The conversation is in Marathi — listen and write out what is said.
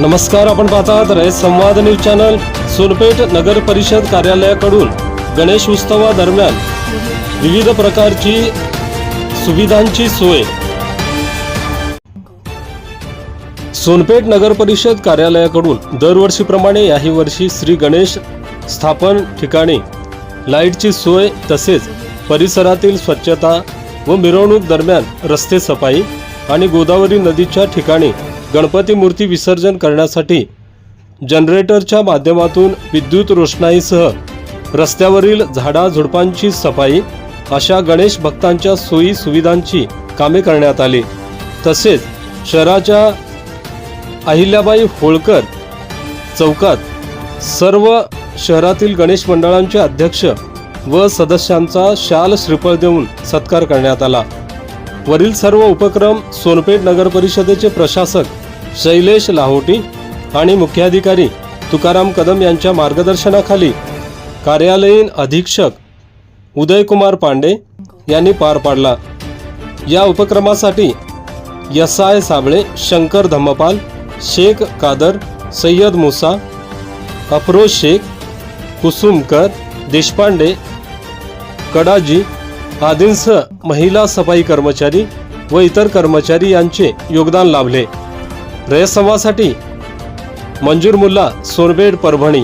नमस्कार आपण पाहत आहात रयत संवाद न्यूज चॅनल सोनपेठ नगर परिषद कार्यालयाकडून गणेश उत्सवादरम्यान विविध प्रकारची सुविधांची सोय. सोनपेठ नगर परिषद कार्यालयाकडून दरवर्षीप्रमाणे याही वर्षी श्री गणेश स्थापन ठिकाणी लाईटची सोय तसेच परिसरातील स्वच्छता व मिरवणूक दरम्यान रस्ते सफाई आणि गोदावरी नदीच्या ठिकाणी गणपती मूर्ती विसर्जन करण्यासाठी जनरेटरच्या माध्यमातून विद्युत रोषणाईसह रस्त्यावरील झाडाझुडपांची सफाई अशा गणेश भक्तांच्या सोयी सुविधांची कामे करण्यात आली. तसेच शहराच्या अहिल्याबाई होळकर चौकात सर्व शहरातील गणेश मंडळांचे अध्यक्ष व सदस्यांचा शाल श्रीफळ देऊन सत्कार करण्यात आला. वरील सर्व उपक्रम सोनपेठ नगर परिषदेचे प्रशासक शैलेश लाहोटी आणि मुख्याधिकारी तुकाराम कदम यांच्या मार्गदर्शनाखाली कार्यालयीन अधीक्षक उदयकुमार पांडे यांनी पार पाडला. या उपक्रमासाठी यस आय साबळे शंकर धम्मपाल शेख कादर सय्यद मुसा अफरोज शेख कुसुमकर देशपांडे कडाजी आदींसह महिला सफाई कर्मचारी व इतर कर्मचारी यांचे योगदान लाभले. रयसमासाठी मंजूर मुल्ला सोनबेड परभणी.